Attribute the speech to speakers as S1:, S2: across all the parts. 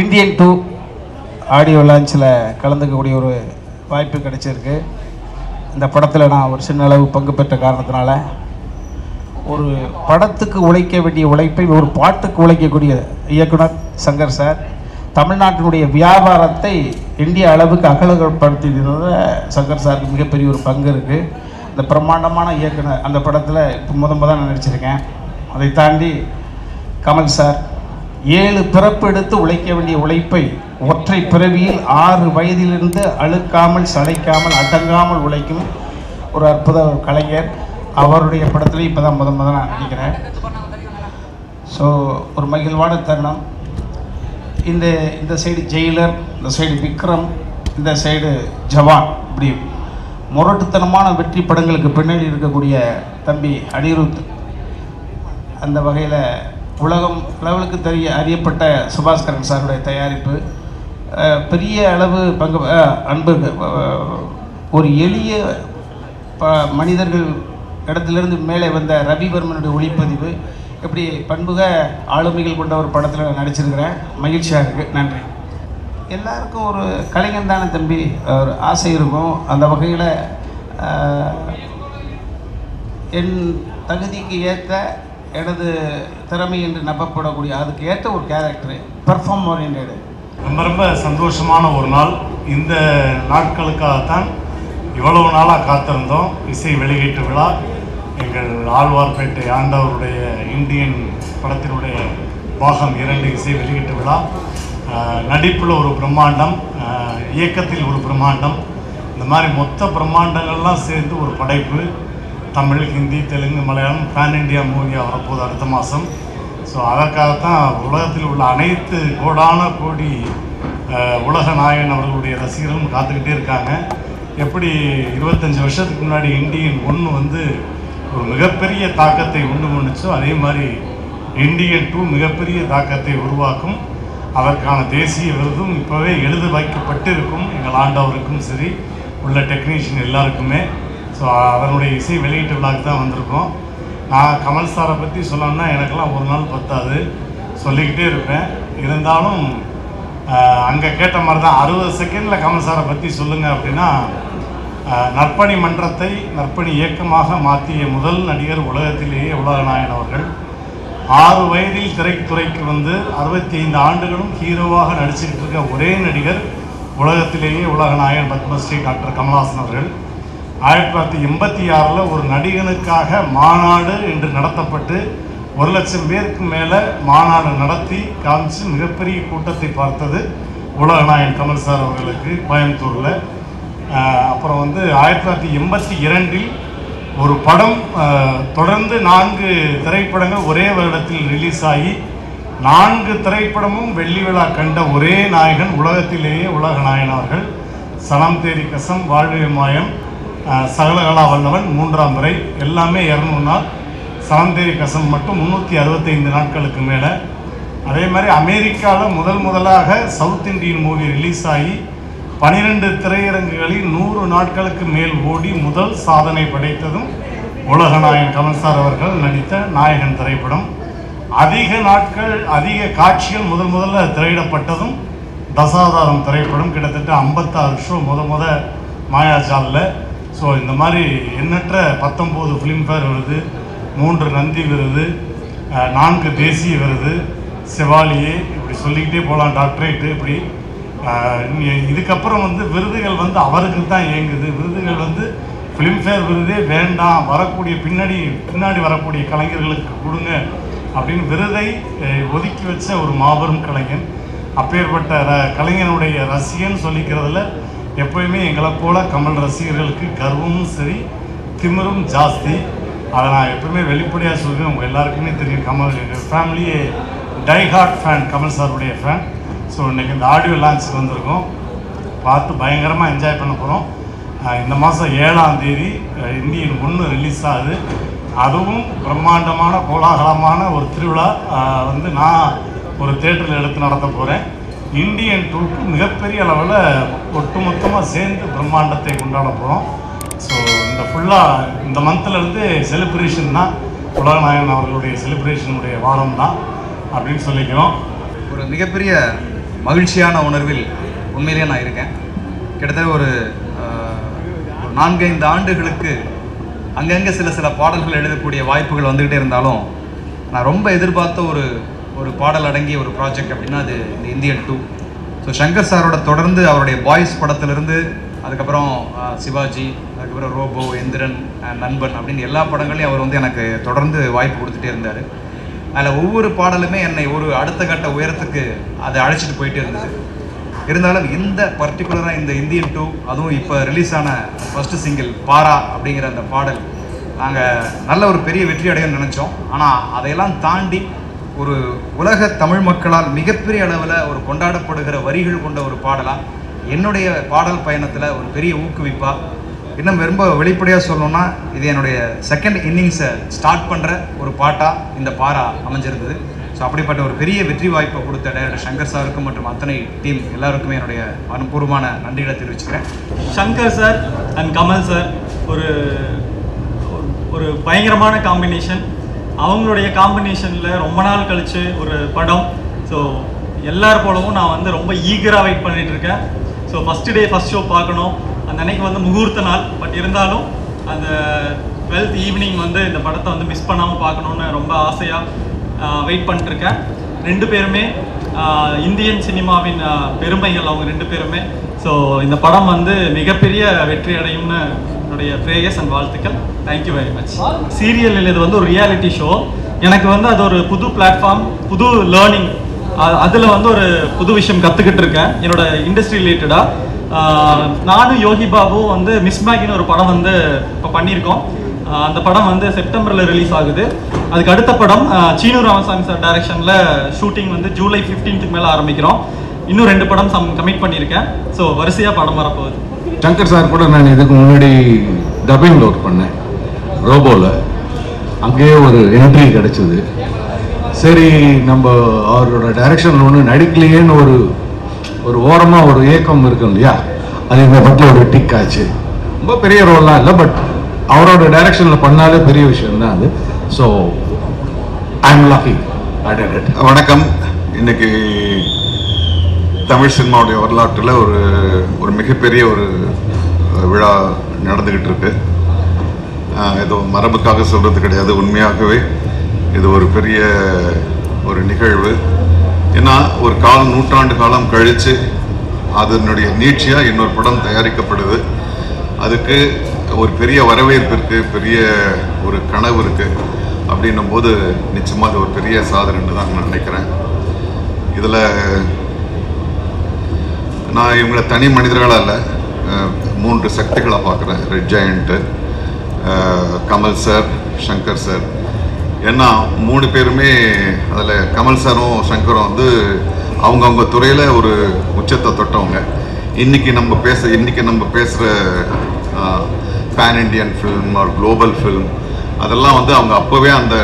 S1: Indian two audio லான்ச்சில் கலந்துக்கக்கூடிய ஒரு வாய்ப்பு கிடைச்சிருக்கு. இந்த படத்தில் நான் ஒரு சின்ன அளவு பங்கு பெற்ற காரணத்தினால ஒரு படத்துக்கு உழைக்க வேண்டிய உழைப்பை ஒரு பாட்டுக்கு உழைக்கக்கூடிய இயக்குனர் சங்கர் சார் தமிழ்நாட்டினுடைய வியாபாரத்தை இந்திய அளவுக்கு அகலப்படுத்தியிருந்த சங்கர் சாருக்கு மிகப்பெரிய ஒரு பங்கு இருக்குது இந்த பிரம்மாண்டமான இயக்குனர் அந்த படத்தில் இப்போ முத முத நான் நடிச்சிருக்கேன். அதை தாண்டி கமல் சார் ஏழு பிறப்பு எடுத்து உழைக்க வேண்டிய உழைப்பை ஒற்றை பிறவியில் ஆறு வயதிலிருந்து அழுக்காமல் சளைக்காமல் அடங்காமல் உழைக்கும் ஒரு அற்புத கலைஞர். அவருடைய படத்தில் இப்போ தான் முத முத நான் நடிக்கிறேன் ஸோ ஒரு மகிழ்வான தருணம். இந்த இந்த சைடு ஜெயிலர் இந்த சைடு விக்ரம் இந்த சைடு ஜவான் இப்படி முரட்டுத்தனமான வெற்றி படங்களுக்கு பின்னாடி இருக்கக்கூடிய தம்பி அனிருத். அந்த வகையில் உலகம் அளவுக்கு தெரிய அறியப்பட்ட சுபாஸ்கரன் சாருடைய தயாரிப்பு பெரிய அளவு பங்கு அன்பு ஒரு எளிய ப மனிதர்கள் இடத்துலேருந்து மேலே வந்த ரவிவர்மனுடைய ஒளிப்பதிவு இப்படி பண்புக ஆளுமைகள் கொண்ட ஒரு படத்தில் நான் நடிச்சிருக்கிறேன். மகிழ்ச்சியாக இருக்குது நன்றி. எல்லாருக்கும் ஒரு கலைஞன் தானே தம்பி. ஒரு ஆசை இருக்கும். அந்த வகையில் என் தகுதிக்கு ஏற்ற எனது திறமை என்று நம்பப்படக்கூடிய அதுக்கு ஏற்ற ஒரு கேரக்டர் பெர்ஃபார்ம் ஓரியன்டு
S2: ரொம்ப ரொம்ப சந்தோஷமான ஒரு நாள். இந்த நாட்களுக்காகத்தான் இவ்வளவு நாளாக காத்திருந்தோம். இசை வெளியீட்டு விழா. எங்கள் ஆழ்வார்பேட்டை ஆண்டவருடைய இந்தியன் படத்தினுடைய பாகம் இரண்டு இசை வெளியீட்டு விழா. நடிப்பில் ஒரு பிரம்மாண்டம் இயக்கத்தில் ஒரு பிரம்மாண்டம். இந்த மாதிரி மொத்த பிரம்மாண்டங்கள்லாம் சேர்ந்து ஒரு படைப்பு. தமிழ் ஹிந்தி தெலுங்கு மலையாளம் பேன் இண்டியா மூவியாக வரப்போகுது அடுத்த மாதம். ஸோ அதற்காகத்தான் உலகத்தில் உள்ள அனைத்து கோடான கோடி உலக நாயகன் அவர்களுடைய ரசிகர்களும் காத்துக்கிட்டே இருக்காங்க. எப்படி இருபத்தஞ்சி வருஷத்துக்கு முன்னாடி இந்தியன் ஒன்று வந்து ஒரு மிகப்பெரிய தாக்கத்தை உண்டு பண்ணுச்சோ அதே மாதிரி இந்தியன் டூ மிகப்பெரிய தாக்கத்தை உருவாக்கும். அதற்கான தேசிய விருதும் இப்போவே எழுத வைக்கப்பட்டு இருக்கும் எங்கள் ஆண்டவருக்கும் சரி உள்ள டெக்னீஷியன் எல்லாருக்குமே. ஸோ அதனுடைய இசை வெளியீட்டு விழாக்கு தான் வந்திருக்கோம். நான் கமல் சாரை பற்றி சொல்லணும்னா எனக்கெல்லாம் ஒரு நாள் பத்தாது. சொல்லிக்கிட்டே இருப்பேன். இருந்தாலும் அங்கே கேட்ட மாதிரி தான் அறுபது செகண்டில் கமல் சாரை பற்றி சொல்லுங்கள் அப்படின்னா நற்பணி மன்றத்தை நற்பணி இயக்கமாக மாற்றிய முதல் நடிகர் உலகத்திலேயே உலகநாயன் அவர்கள். ஆறு வயதில் திரைத்துறைக்கு வந்து அறுபத்தி ஐந்து ஆண்டுகளும் ஹீரோவாக நடிச்சுக்கிட்டு இருக்க ஒரே நடிகர் உலகத்திலேயே உலகநாயகன் பத்மஸ்ரீ டாக்டர் கமல்ஹாசன் அவர்கள். ஆயிரத்தி தொள்ளாயிரத்தி எண்பத்தி ஆறில் ஒரு நடிகனுக்காக மாநாடு என்று நடத்தப்பட்டு ஒரு லட்சம் பேருக்கு மேலே மாநாடு நடத்தி காமிச்சு மிகப்பெரிய கூட்டத்தை பார்த்தது உலகநாயகன் கமல் சார் அவர்களுக்கு கோயம்புத்தூரில். அப்புறம் வந்து ஆயிரத்தி தொள்ளாயிரத்தி எண்பத்தி இரண்டில் ஒரு படம் தொடர்ந்து நான்கு திரைப்படங்கள் ஒரே வருடத்தில் ரிலீஸ் ஆகி நான்கு திரைப்படமும் வெள்ளி விழா கண்ட ஒரே நாயகன் உலகத்திலேயே உலக நாயனார்கள். சனம் தேரி கசம் வாழ்வியமாயம் மாயம் சகலகலா வல்லவன் மூன்றாம் முறை. எல்லாமே இரநூறு நாள். சனம் கசம் மட்டும் முந்நூற்றி அறுபத்தைந்து நாட்களுக்கு மேலே. அதே மாதிரி அமெரிக்காவில் முதல் முதலாக சவுத் இந்தியன் மூவி ரிலீஸ் ஆகி பனிரெண்டு திரையரங்குகளில் நூறு நாட்களுக்கு மேல் ஓடி முதல் சாதனை படைத்ததும் உலகநாயகன் கமல் சார் அவர்கள் நடித்த நாயகன் திரைப்படம். அதிக நாட்கள் அதிக காட்சிகள் முதல் முதல்ல திரையிடப்பட்டதும் தசாவதாரம் திரைப்படம் கிட்டத்தட்ட ஐம்பத்தாறு ஷோ முத முத மாயாஜாலில். ஸோ இந்த மாதிரி எண்ணற்ற பத்தொம்போது ஃபிலிம்ஃபேர் விருது மூன்று நந்தி விருது நான்கு தேசிய விருது செவாலியே இப்படி சொல்லிக்கிட்டே போகலாம் டாக்டரேட்டு இப்படி. இதுக்கப்புறம் வந்து விருதுகள் வந்து அவருக்கு தான் இயங்குது. விருதுகள் வந்து ஃபிலிம்ஃபேர் விருதே வேண்டாம் வரக்கூடிய பின்னாடி பின்னாடி வரக்கூடிய கலைஞர்களுக்கு கொடுங்க அப்படின்னு விருதை ஒதுக்கி வச்ச ஒரு மாபெரும் கலைஞன். அப்பேற்பட்ட ர- கலைஞனுடைய ரசிகன் சொல்லிக்கிறதுல எப்பயுமே எங்களை போல கமல் ரசிகர்களுக்கு கர்வமும் சரி திமிரும் ஜாஸ்தி. அதை நான் எப்பவுமே வெளிப்படையாக சொல்லுவேன் உங்கள் எல்லாருக்குமே தெரியும் கமல் எங்கள் ஃபேமிலியே டைஹார்ட் ஃபேன் கமல் சாருடைய ஃபேன் ஸோ இன்றைக்கி இந்த ஆடியோ லான்ச்சுக்கு வந்திருக்கோம். பார்த்து பயங்கரமாக என்ஜாய் பண்ண போகிறோம் இந்த மாதம் ஏழாம் தேதி இந்தியன் ஒன்று ரிலீஸ் ஆகுது. அதுவும் பிரம்மாண்டமான கோலாகலமான ஒரு திருவிழா வந்து நான் ஒரு தேட்டரில் எடுத்து நடத்த போகிறேன் இந்தியன் ட்ரூப்பு மிகப்பெரிய அளவில் ஒட்டுமொத்தமாக சேர்ந்து பிரம்மாண்டத்தை கொண்டாட போகிறோம் ஸோ இந்த ஃபுல்லாக இந்த மந்த்லேருந்து செலிப்ரேஷன் தான். உலகநாயகன் அவர்களுடைய செலிப்ரேஷனுடைய வாரம் தான் அப்படின்னு சொல்லிக்கிறோம்.
S3: ஒரு மிகப்பெரிய மகிழ்ச்சியான உணர்வில் உண்மையிலேயே நான் இருக்கேன். கிட்டத்தட்ட ஒரு நான்கைந்து ஆண்டுகளுக்கு அங்கங்கே சில சில பாடல்கள் எழுதக்கூடிய வாய்ப்புகள் வந்துக்கிட்டே இருந்தாலும் நான் ரொம்ப எதிர்பார்த்த ஒரு ஒரு பாடல் அடங்கிய ஒரு ப்ராஜெக்ட் அப்படின்னா அது இந்த இந்தியன் டூ ஸோ சங்கர் சாரோட தொடர்ந்து அவருடைய பாய்ஸ் படத்திலிருந்து அதுக்கப்புறம் சிவாஜி அதுக்கப்புறம் ரோபோ எந்திரன் நண்பன் அப்படின்னு எல்லா படங்களையும் அவர் வந்து எனக்கு தொடர்ந்து வாய்ப்பு கொடுத்துட்டே இருந்தார். அதில் ஒவ்வொரு பாடலுமே என்னை ஒரு அடுத்த கட்ட உயரத்துக்கு அதை அழைச்சிட்டு போயிட்டே இருந்தது. இருந்தாலும் இந்த பர்டிகுலராக இந்த இந்தியன் டூ அதுவும் இப்போ ரிலீஸ் ஆன ஃபஸ்ட்டு சிங்கிள் பாரா அப்படிங்கிற அந்த பாடல் நாங்கள் நல்ல ஒரு பெரிய வெற்றி அடையணும்னு நினச்சோம். ஆனால் அதையெல்லாம் தாண்டி ஒரு உலக தமிழ் மக்களால் மிகப்பெரிய அளவில் ஒரு கொண்டாடப்படுகிற வரிகள் கொண்ட ஒரு பாடலாக என்னுடைய பாடல் பயணத்தில் ஒரு பெரிய ஊக்குவிப்பாக இன்னும் ரொம்ப வெளிப்படையாக சொல்லணும்னா இது என்னுடைய செகண்ட் இன்னிங்ஸை ஸ்டார்ட் பண்ணுற ஒரு பாட்டாக இந்த பாரா அமைஞ்சிருந்தது. ஸோ அப்படிப்பட்ட ஒரு பெரிய வெற்றி வாய்ப்பை கொடுத்த டைரக்டர் சங்கர் சாருக்கும் மற்றும் அத்தனை டீம் எல்லாருக்குமே என்னுடைய அனுபூர்வமான நன்றிகளை தெரிவிச்சுக்கிறேன்.
S4: Shankar sir and Kamal sir ஒரு- ஒரு பயங்கரமான காம்பினேஷன் அவங்களுடைய காம்பினேஷனில் ரொம்ப நாள் கழித்து ஒரு படம். ஸோ எல்லார் போலவும் நான் வந்து ரொம்ப ஈகராக வெயிட் பண்ணிகிட்டு இருக்கேன். So first day first show பார்க்கணும். அந்த அன்னைக்கு வந்து முகூர்த்த நாள். பட் இருந்தாலும் அந்த டுவெல்த் ஈவினிங் வந்து இந்த படத்தை வந்து மிஸ் பண்ணாமல் பார்க்கணுன்னு ரொம்ப ஆசையாக வெயிட் பண்ணிட்டுருக்கேன் ரெண்டு பேருமே இந்தியன் சினிமாவின் பெருமைகள் அவங்க ரெண்டு பேருமே. ஸோ இந்த படம் வந்து மிகப்பெரிய வெற்றி அடையும்னு என்னுடைய ப்ரேயர்ஸ் அண்ட் வாழ்த்துக்கள். Thank you very much serial இது வந்து ஒரு ரியாலிட்டி ஷோ எனக்கு வந்து அது ஒரு புது பிளாட்ஃபார்ம் புது லேர்னிங் அதில் வந்து ஒரு புது விஷயம் கற்றுக்கிட்டு இருக்கேன். என்னோட இண்டஸ்ட்ரி ரிலேட்டடாக நானும் யோகி பாபு வந்து மிஸ் மேகின்னு ஒரு படம் வந்து இப்போ பண்ணியிருக்கோம். அந்த படம் வந்து செப்டம்பரில் ரிலீஸ் ஆகுது. அதுக்கு அடுத்த படம் சீனு ராமசாமி சார் டைரக்ஷனில் ஷூட்டிங் வந்து ஜூலை 15th மேலே ஆரம்பிக்கிறோம். இன்னும் ரெண்டு படம் சம் கமிட் பண்ணியிருக்கேன். ஸோ வரிசையாக படம் வரப்போகுது.
S5: சங்கர் சார் கூட நான் இதுக்கு முன்னாடி டப்பிங்கில் ஒர்க் பண்ணேன். ரோபோவில் அங்கேயே ஒரு என்ட்ரி கிடைச்சது. சரி நம்ம அவரோட டைரக்ஷனில் ஒன்று நடிக்கலையேன்னு ஒரு ஒரு ஓரமாக ஒரு ஏக்கம் இருக்கும் இல்லையா? அது இந்த படத்தில் ஒரு டிக் ஆச்சு. ரொம்ப பெரிய ரோல்லாம் இல்லை பட் அவரோட டைரக்ஷனில் பண்ணாலே பெரிய விஷயம் தான் அது. ஸோ ஐ எம் இட்
S6: வணக்கம். இன்னைக்கு தமிழ் சினிமாவுடைய வரலாற்றில் ஒரு ஒரு மிகப்பெரிய ஒரு விழா நடந்துக்கிட்டு இருக்கு. அஹ், ஏதோ மரபுக்காக சொல்கிறது கிடையாது. உண்மையாகவே இது ஒரு பெரிய ஒரு நிகழ்வு. ஏன்னா ஒரு காலம் நூற்றாண்டு காலம் கழித்து அதனுடைய நீட்சியாக இன்னொரு படம் தயாரிக்கப்படுது. அதுக்கு ஒரு பெரிய வரவேற்பு இருக்குது பெரிய ஒரு கனவு இருக்குது அப்படின்னும் போது நிச்சயமாக அது ஒரு பெரிய சாதனைன்னு தான் நான் நினைக்கிறேன். இதில் நான் இவங்களை தனி மனிதர்களாக இல்லை மூன்று சக்திகளை பார்க்குறேன். Red Giant Kamal sir Shankar sir ஏன்னா மூணு பேருமே அதில் கமல் சாரும் சங்கரும் வந்து அவங்கவுங்க துறையில் ஒரு உச்சத்தை தொட்டவங்க. இன்னைக்கு நம்ம பேச இன்றைக்கி நம்ம பேசுகிற pan Indian film or global film அதெல்லாம் வந்து அவங்க அப்போவே அந்த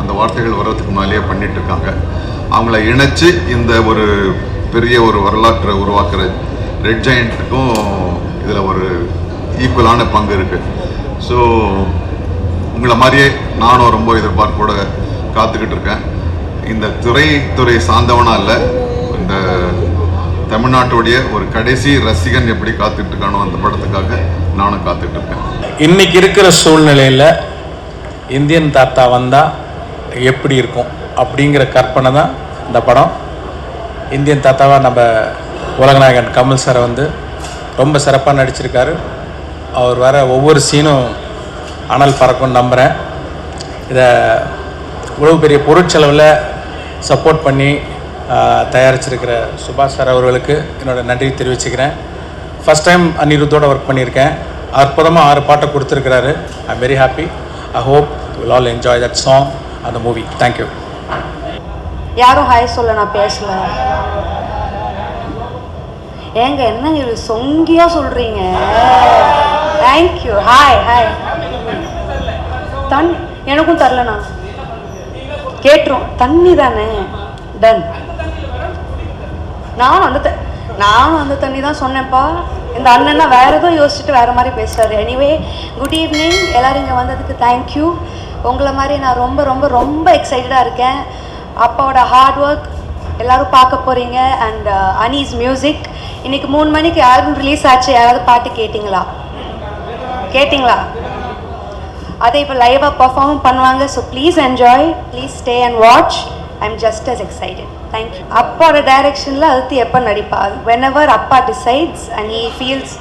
S6: அந்த வார்த்தைகள் வர்றதுக்கு முன்னாலேயே பண்ணிகிட்ருக்காங்க இருக்காங்க. அவங்கள இணைச்சி இந்த ஒரு பெரிய ஒரு வரலாற்றை உருவாக்குற ரெட் ஜெயண்ட்டுக்கும் இதில் ஒரு ஈக்குவலான பங்கு இருக்குது ஸோ உங்களை மாதிரியே நானும் ரொம்ப எதிர்பார்ப்போட காத்துக்கிட்டு இருக்கேன். இந்த துறை துறை சார்ந்தவனா இல்லை இந்த தமிழ்நாட்டுடைய ஒரு கடைசி ரசிகன் எப்படி காத்துட்டு இருக்கானோ அந்த படத்துக்காக நானும் காத்துட்டு இருக்கேன்.
S7: இன்னைக்கு இருக்கிற சூழ்நிலையில் இந்தியன் தாத்தா வந்தால் எப்படி இருக்கும் அப்படிங்கிற கற்பனை தான் இந்த படம். இந்தியன் தாத்தாவாக நம்ம உலகநாயகன் கமல் சாரை வந்து ரொம்ப சிறப்பாக நடிச்சிருக்காரு. அவர் வர ஒவ்வொரு சீனும் அனல் பறக்கும்னு நம்புகிறேன் இதை இவ்வளோ பெரிய பொருட்செலவில் சப்போர்ட் பண்ணி தயாரிச்சிருக்கிற சுபாஷ் சார் அவர்களுக்கு என்னோடய நன்றி தெரிவிச்சுக்கிறேன். ஃபஸ்ட் டைம் அனிருத்தோட ஒர்க் பண்ணியிருக்கேன். அற்புதமாக ஆறு பாட்டை கொடுத்துருக்கிறாரு. I very happy I hope will all enjoy that song அந்த மூவி தேங்க்யூ
S8: யாரும் ஹாய் சொல்ல நான் பேசல. ஏங்க என்ன இது சொங்கியா சொல்றீங்க? தேங்க்யூ ஹாய் ஹாய் தன் எனக்கும் தரலண்ணா. கேட்டுரும். தண்ணி தானே? டன் நானும் அந்த த- நானும் அந்த தண்ணி தான் சொன்னேன்ப்பா. இந்த அண்ணன்னா வேற ஏதோ யோசிச்சுட்டு வேற மாதிரி பேசுறாரு. எனிவே குட் ஈவினிங் எல்லாரும் இங்கே வந்ததுக்கு தேங்க்யூ உங்களை மாதிரி நான் ரொம்ப ரொம்ப ரொம்ப எக்ஸைட்டடாக இருக்கேன். அப்பாவோட ஹார்ட் ஒர்க் எல்லாரும் பார்க்க போறீங்க அண்ட் அனீஸ் மியூசிக் இன்னைக்கு மூணு மணிக்கு ஆல்பம் ரிலீஸ் ஆச்சு. யாராவது பாட்டு கேட்டிங்களா? கேட்டிங்களா? அதை இப்போ லைவாக பர்ஃபார்ம் பண்ணுவாங்க. So please enjoy please stay and watch I am just as excited thank you அப்பாவோட டைரக்ஷனில் அடுத்து எப்போ நடிப்பா? வென் எவர் அப்பா டிசைட்ஸ் அண்ட் ஈ ஃபீல்ஸ்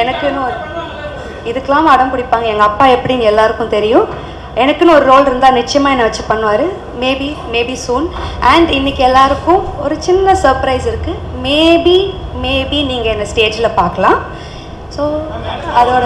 S8: எனக்குன்னு ஒரு இதுக்கெலாம் அடம் பிடிப்பாங்க. எங்கள் அப்பா எப்படின்னு எல்லாருக்கும் தெரியும். எனக்குன்னு ஒரு ரோல் இருந்தால் நிச்சயமாக என்னை வச்சு பண்ணுவார். மேபி மேபி சூன் அண்ட் இன்னைக்கு எல்லாருக்கும் ஒரு சின்ன சர்ப்ரைஸ் இருக்குது மேபி மேபி நீங்கள் என்னை ஸ்டேஜில் பார்க்கலாம். ஸோ அதோட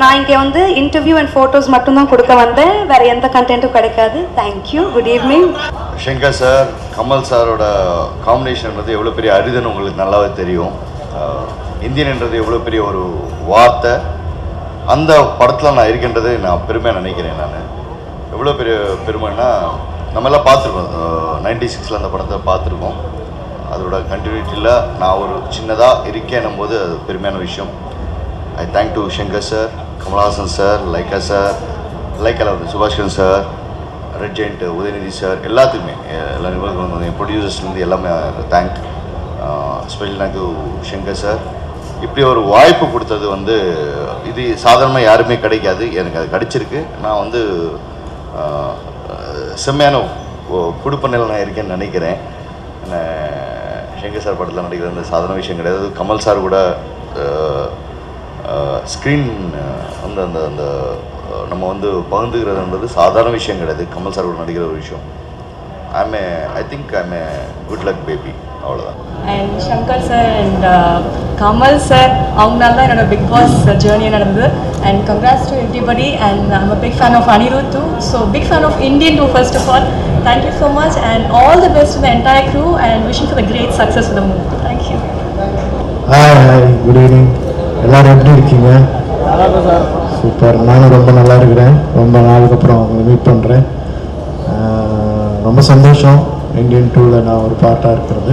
S8: நான் இங்கே வந்து இன்டர்வியூ அண்ட் ஃபோட்டோஸ் மட்டும்தான் கொடுக்க வந்தேன். வேறு எந்த கண்டென்ட்டும் கிடைக்காது. Thank you good evening
S9: Shankar sir Kamal சாரோட காம்பினேஷன்ன்றது எவ்வளோ பெரிய அரிதுன்னு உங்களுக்கு நல்லாவே தெரியும். இந்தியன்ன்றது எவ்வளோ பெரிய ஒரு வார்த்தை. அந்த படத்தில் நான் இருக்கின்றதை நான் பெருமையாக நினைக்கிறேன் நான். எவ்வளோ பெரிய பெருமைன்னா நம்ம எல்லாம் பார்த்துருக்கோம் நைன்டி சிக்ஸில் அந்த படத்தை பார்த்துருக்கோம். அதோட கண்டினியூட்டியில் நான் ஒரு சின்னதாக இருக்கேன்னும் போது அது பெருமையான விஷயம். I thank to Shankar sir Kamal Haasan sir Lyca sir Lyca Subaskaran sir Red Giant Udhayanidhi sir எல்லாத்துக்குமே எல்லா நிபுணர்களும் ப்ரொடியூசர்ஸ்லேருந்து எல்லாமே thank special thank Shankar sir இப்படி ஒரு வாய்ப்பு கொடுத்தது வந்து இது சாதாரணமாக யாருமே கிடைக்காது. எனக்கு அது கிடைச்சிருக்கு. நான் வந்து செம்மையான ஒ- குடும்ப நிலை நான் இருக்கேன்னு நினைக்கிறேன். என்ன, ஷங்கர் சார் படத்தில் நடிக்கிற அந்த சாதாரண விஷயம் கிடையாது. கமல் சார் கூட ஸ்க்ரீன் அந்த அந்த அந்த நம்ம வந்து பகிர்ந்துக்கிறதுன்றது சாதாரண விஷயம் கிடையாது. கமல் சார் கூட நடிக்கிற ஒரு விஷயம். I'm a I think I'm a good luck baby அவ்வளோதான்
S10: and Shankar sir and Kamal sir அவங்களால தான் என்னோட பிக் பாஸ் ஜேர்னி நடந்தது. And congrats to everybody and I'm a big fan of Anirudh too so big fan of Indian too first of all thank you so much and all the best the entire crew and wishing for the great success for the movie thank you
S11: hi hi good evening எல்லாரும் எப்படி இருக்கீங்க? Super நானும் ரொம்ப நல்லா இருக்கிறேன். ரொம்ப நாளுக்கு அப்புறம் உங்களை மீட் பண்ணுறேன் ரொம்ப சந்தோஷம். இந்தியன் டூவில் நான் ஒரு பார்ட்டாக இருக்கிறது.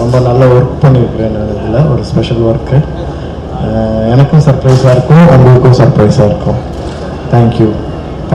S11: ரொம்ப நல்ல ஒர்க் பண்ணியிருக்கிறேன் நான் இதில் ஒரு ஸ்பெஷல் ஒர்க்கு எனக்கும் சர்ப்ரைஸாக இருக்கும் உங்களுக்கும் சர்ப்ரைஸாக இருக்கும். தேங்க்யூ